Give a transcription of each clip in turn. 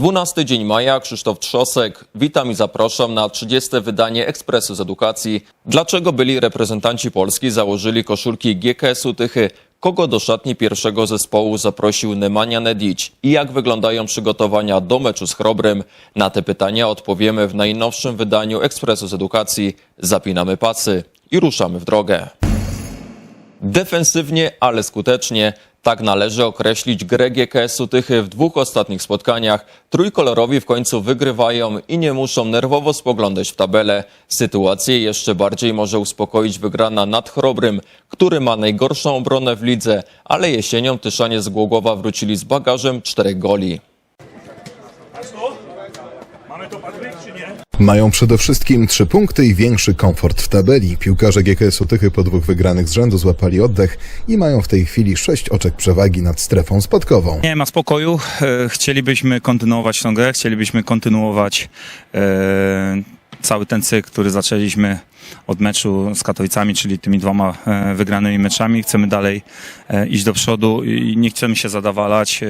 12 dzień maja, Krzysztof Trzosek. Witam i zapraszam na 30. wydanie Ekspresu z Edukacji. Dlaczego byli reprezentanci Polski założyli koszulki GKS-u Tychy? Kogo do szatni pierwszego zespołu zaprosił Nemanja Nedić? I jak wyglądają przygotowania do meczu z Chrobrym? Na te pytania odpowiemy w najnowszym wydaniu Ekspresu z Edukacji. Zapinamy pasy i ruszamy w drogę. Defensywnie, ale skutecznie. Tak należy określić grę GKS-u Tychy w dwóch ostatnich spotkaniach. Trójkolorowi w końcu wygrywają i nie muszą nerwowo spoglądać w tabelę. Sytuację jeszcze bardziej może uspokoić wygrana nad Chrobrym, który ma najgorszą obronę w lidze, ale jesienią Tyszanie z Głogowa wrócili z bagażem czterech goli. Mamy to nie? Mają przede wszystkim trzy punkty i większy komfort w tabeli. Piłkarze GKS-u Tychy po dwóch wygranych z rzędu złapali oddech i mają w tej chwili sześć oczek przewagi nad strefą spadkową. Nie ma spokoju. E, Chcielibyśmy kontynuować tą grę, chcielibyśmy kontynuować e, cały ten cykl, który zaczęliśmy od meczu z Katowicami, czyli tymi dwoma e, wygranymi meczami. Chcemy dalej iść do przodu i nie chcemy się zadawalać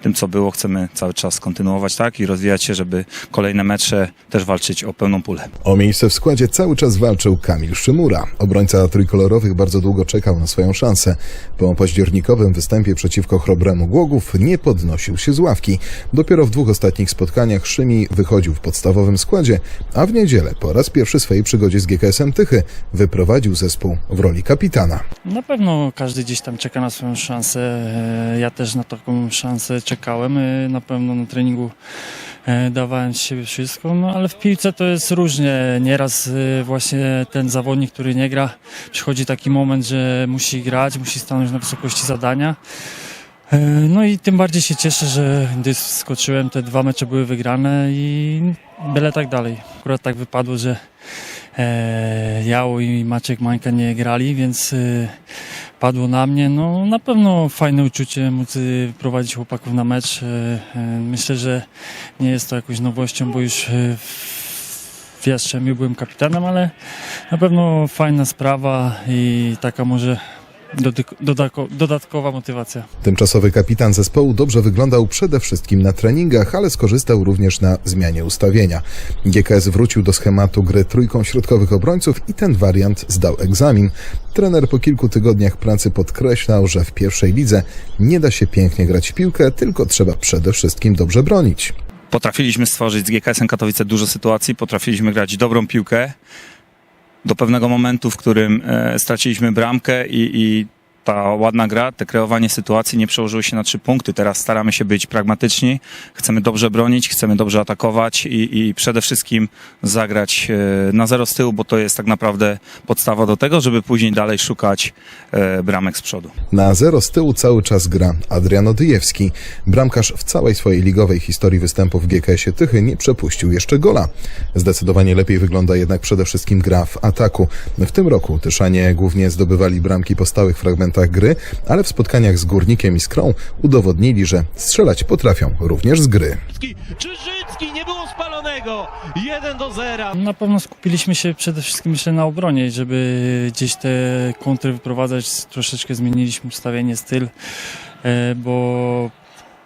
tym, co było. Chcemy cały czas kontynuować tak i rozwijać się, żeby kolejne mecze też walczyć o pełną pulę. O miejsce w składzie cały czas walczył Kamil Szymura. Obrońca trójkolorowych bardzo długo czekał na swoją szansę. Po październikowym występie przeciwko Chrobremu Głogów nie podnosił się z ławki. Dopiero w dwóch ostatnich spotkaniach Szymi wychodził w podstawowym składzie, a w niedzielę po raz pierwszy w swojej przygodzie z GKS-em Tychy wyprowadził zespół w roli kapitana. Na pewno każdy gdzieś tam czeka na swoją szansę. Ja też na taką szansę czekałem. E, Na pewno na treningu e, dawałem z siebie wszystko, no ale w piłce to jest różnie. Nieraz e, właśnie ten zawodnik, który nie gra, przychodzi taki moment, że musi grać, musi stanąć na wysokości zadania. E, No i tym bardziej się cieszę, że gdy skoczyłem, te dwa mecze były wygrane i byle tak dalej. Akurat tak wypadło, że e, Jał i Maciek Mańka nie grali, więc e, padło na mnie. No na pewno fajne uczucie móc e, prowadzić chłopaków na mecz. E, e, myślę, że nie jest to jakąś nowością, bo już e, w Jastrzębiu byłem kapitanem, ale na pewno fajna sprawa i taka może dodatkowa motywacja. Tymczasowy kapitan zespołu dobrze wyglądał przede wszystkim na treningach, ale skorzystał również na zmianie ustawienia. GKS wrócił do schematu gry trójką środkowych obrońców i ten wariant zdał egzamin. Trener po kilku tygodniach pracy podkreślał, że w pierwszej lidze nie da się pięknie grać w piłkę, tylko trzeba przede wszystkim dobrze bronić. Potrafiliśmy stworzyć z GKS-em Katowice dużo sytuacji, potrafiliśmy grać dobrą piłkę do pewnego momentu, w którym e, straciliśmy bramkę i, i ta ładna gra, te kreowanie sytuacji nie przełożyło się na trzy punkty. Teraz staramy się być pragmatyczni, chcemy dobrze bronić, chcemy dobrze atakować i, i przede wszystkim zagrać e, na zero z tyłu, bo to jest tak naprawdę podstawa do tego, żeby później dalej szukać e, bramek z przodu. Na zero z tyłu cały czas gra Adrian Odyjewski. Bramkarz w całej swojej ligowej historii występów w GKS-ie Tychy nie przepuścił jeszcze gola. Zdecydowanie lepiej wygląda jednak przede wszystkim gra w ataku. W tym roku Tyszanie głównie zdobywali bramki po stałych fragmentach gry, ale w spotkaniach z Górnikiem i Skrą udowodnili, że strzelać potrafią również z gry. Czyżycki nie było spalonego. 1 do 0. Na pewno skupiliśmy się przede wszystkim myślę na obronie, żeby gdzieś te kontry wyprowadzać. Troszeczkę zmieniliśmy ustawienie, styl, e, bo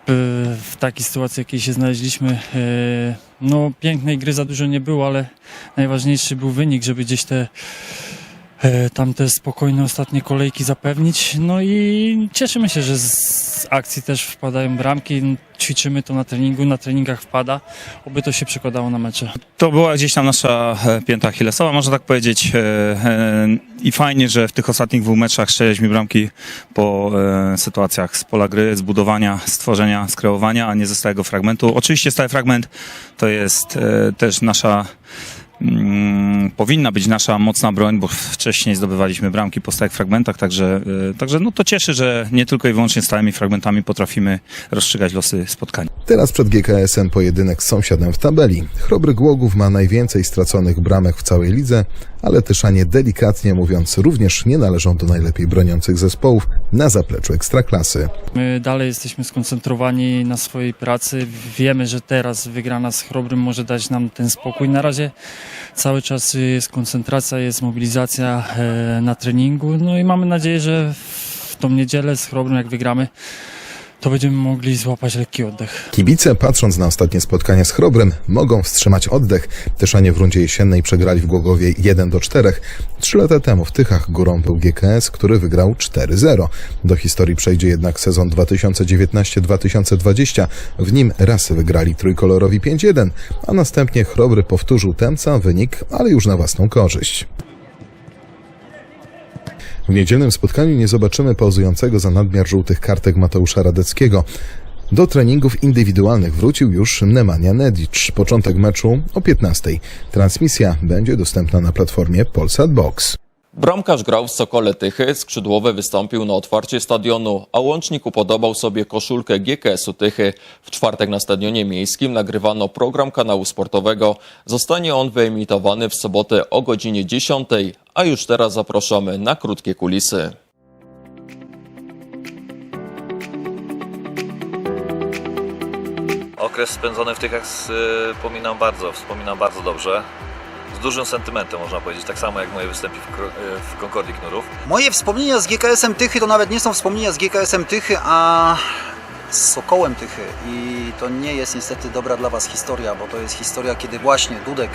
w takiej sytuacji, jakiej się znaleźliśmy, e, no pięknej gry za dużo nie było, ale najważniejszy był wynik, żeby gdzieś te tamte spokojne ostatnie kolejki zapewnić. No i cieszymy się, że z akcji też wpadają bramki. Ćwiczymy to na treningu, na treningach wpada. Oby to się przekładało na mecze. To była gdzieś tam nasza e, pięta achillesowa, można tak powiedzieć. E, e, I fajnie, że w tych ostatnich dwóch meczach strzeliśmy bramki po e, sytuacjach z pola gry, zbudowania, stworzenia, skreowania, a nie ze stałego fragmentu. Oczywiście stały fragment to jest e, też nasza mm, powinna być nasza mocna broń, bo wcześniej zdobywaliśmy bramki po stałych fragmentach, także, e, także no to cieszy, że nie tylko i wyłącznie stałymi fragmentami potrafimy rozstrzygać losy spotkań. Teraz przed GKS-em pojedynek z sąsiadem w tabeli. Chrobry Głogów ma najwięcej straconych bramek w całej lidze, ale Tyszanie delikatnie mówiąc również nie należą do najlepiej broniących zespołów na zapleczu Ekstraklasy. My dalej jesteśmy skoncentrowani na swojej pracy. Wiemy, że teraz wygrana z Chrobrym może dać nam ten spokój. Na razie cały czas jest koncentracja, jest mobilizacja e, na treningu. No i mamy nadzieję, że w tą niedzielę z Chrobrym, jak wygramy, to będziemy mogli złapać lekki oddech. Kibice, patrząc na ostatnie spotkania z Chrobrem, mogą wstrzymać oddech. Tyszanie w rundzie jesiennej przegrali w Głogowie 1 do 4. Trzy lata temu w Tychach górą był GKS, który wygrał 4-0. Do historii przejdzie jednak sezon 2019-2020. W nim raz wygrali trójkolorowi 5-1, a następnie Chrobry powtórzył ten sam wynik, ale już na własną korzyść. W niedzielnym spotkaniu nie zobaczymy pauzującego za nadmiar żółtych kartek Mateusza Radeckiego. Do treningów indywidualnych wrócił już Nemanja Nedic. Początek meczu o 15. Transmisja będzie dostępna na platformie Polsat Box. Bramkarz grał w Sokole Tychy, skrzydłowy wystąpił na otwarcie stadionu, a łącznik upodobał sobie koszulkę GKS-u Tychy. W czwartek na stadionie miejskim nagrywano program kanału sportowego. Zostanie on wyemitowany w sobotę o godzinie 10, a już teraz zapraszamy na krótkie kulisy. Okres spędzony w Tychach wspominam bardzo, wspominam bardzo dobrze. Z dużym sentymentem można powiedzieć, tak samo jak moje występy w, Kro- w Concordii Knurów. Moje wspomnienia z GKS-em Tychy to nawet nie są wspomnienia z GKS-em Tychy, a z Sokołem Tychy. I to nie jest niestety dobra dla Was historia, bo to jest historia, kiedy właśnie Dudek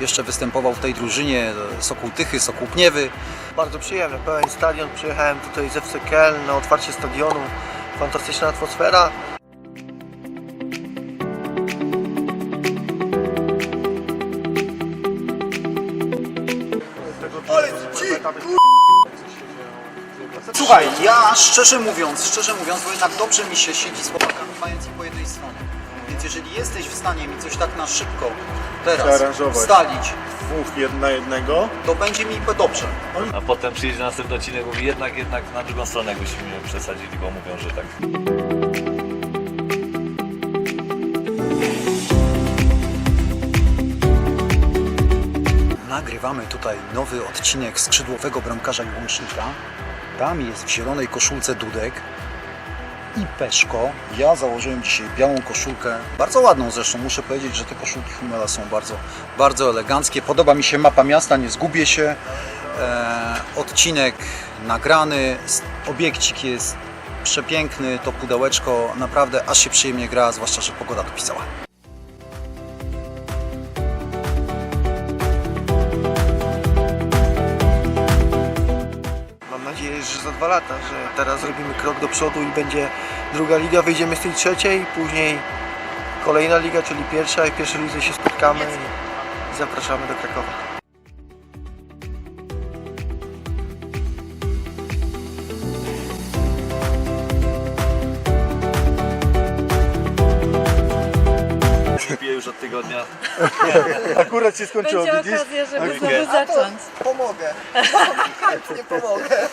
jeszcze występował w tej drużynie Sokół Tychy, Sokół Pniewy. Bardzo przyjemny, pełen stadion. Przyjechałem tutaj z FC na otwarcie stadionu. Fantastyczna atmosfera. Słuchaj, ja szczerze mówiąc, szczerze mówiąc, bo jednak dobrze mi się siedzi z chłopakami mając ich po jednej stronie. Więc jeżeli jesteś w stanie mi coś tak na szybko teraz Zaaranżować. ustalić, dwóch jedna jednego. to będzie mi dobrze. A potem przyjedzie następny odcinek mówi jednak, jednak na drugą stronę jakbyśmy mnie przesadzili, bo mówią, że tak. Nagrywamy tutaj nowy odcinek skrzydłowego bramkarza i łącznika. Tam jest w zielonej koszulce Dudek i Peszko. Ja założyłem dzisiaj białą koszulkę, bardzo ładną zresztą. Muszę powiedzieć, że te koszulki Humela są bardzo, bardzo eleganckie. Podoba mi się mapa miasta, nie zgubię się. E, odcinek nagrany, obiekcik jest przepiękny, to pudełeczko naprawdę aż się przyjemnie gra, zwłaszcza, że pogoda dopisała. Lata, że teraz zrobimy krok do przodu i będzie druga liga, wyjdziemy z tej trzeciej, później kolejna liga, czyli pierwsza i w pierwszej lidze się spotkamy i zapraszamy do Krakowa. Piję już od tygodnia. Akurat się skończyło, Będzie widzisz? okazja, żeby znowu zacząć. Pomogę. Chętnie pomogę.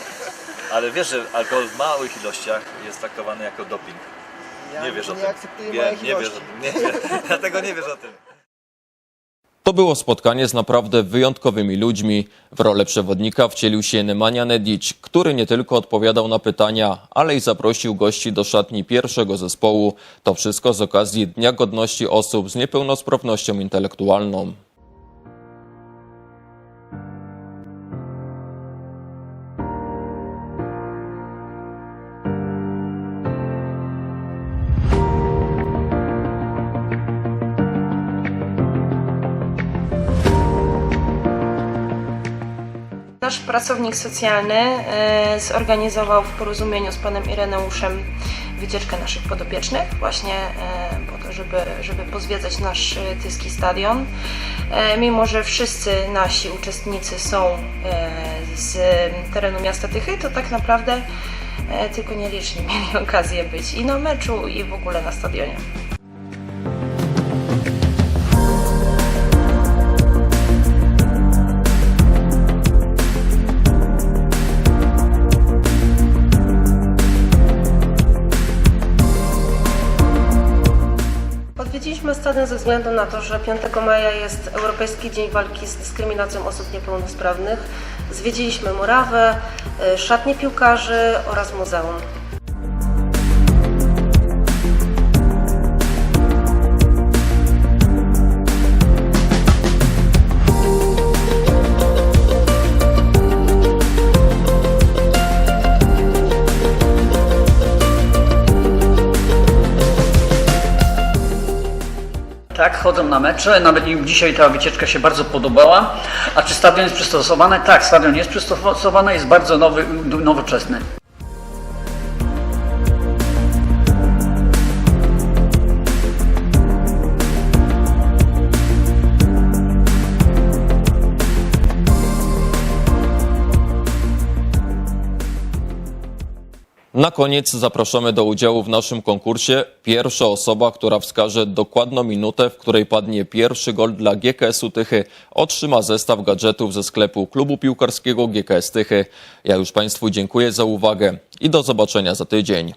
Ale wiesz, że alkohol w małych ilościach jest traktowany jako doping. Ja Nie wiesz o nie tym. akceptuję Wiem, nie wiesz, ilości. nie wiesz, dlatego nie wiesz o tym. To było spotkanie z naprawdę wyjątkowymi ludźmi. W rolę przewodnika wcielił się Nemanja Nedic, który nie tylko odpowiadał na pytania, ale i zaprosił gości do szatni pierwszego zespołu. To wszystko z okazji Dnia Godności Osób z Niepełnosprawnością Intelektualną. Nasz pracownik socjalny e, zorganizował w porozumieniu z panem Ireneuszem wycieczkę naszych podopiecznych właśnie e, po to, żeby, żeby pozwiedzać nasz e, tyski stadion. Mimo, że wszyscy nasi uczestnicy są z terenu miasta Tychy, to tak naprawdę tylko nieliczni mieli okazję być i na meczu, i w ogóle na stadionie. Stadion ze względu na to, że 5 maja jest Europejski Dzień Walki z Dyskryminacją Osób Niepełnosprawnych. Zwiedziliśmy murawę, y, szatnie piłkarzy oraz muzeum. Chodzą na mecze, nawet im dzisiaj ta wycieczka się bardzo podobała. A czy stadion jest przystosowany? Tak, stadion jest przystosowany, jest bardzo nowy, nowoczesny. Na koniec zapraszamy do udziału w naszym konkursie pierwsza osoba, która wskaże dokładną minutę, w której padnie pierwszy gol dla GKS-u Tychy, otrzyma zestaw gadżetów ze sklepu klubu piłkarskiego GKS Tychy. Ja już Państwu dziękuję za uwagę i do zobaczenia za tydzień.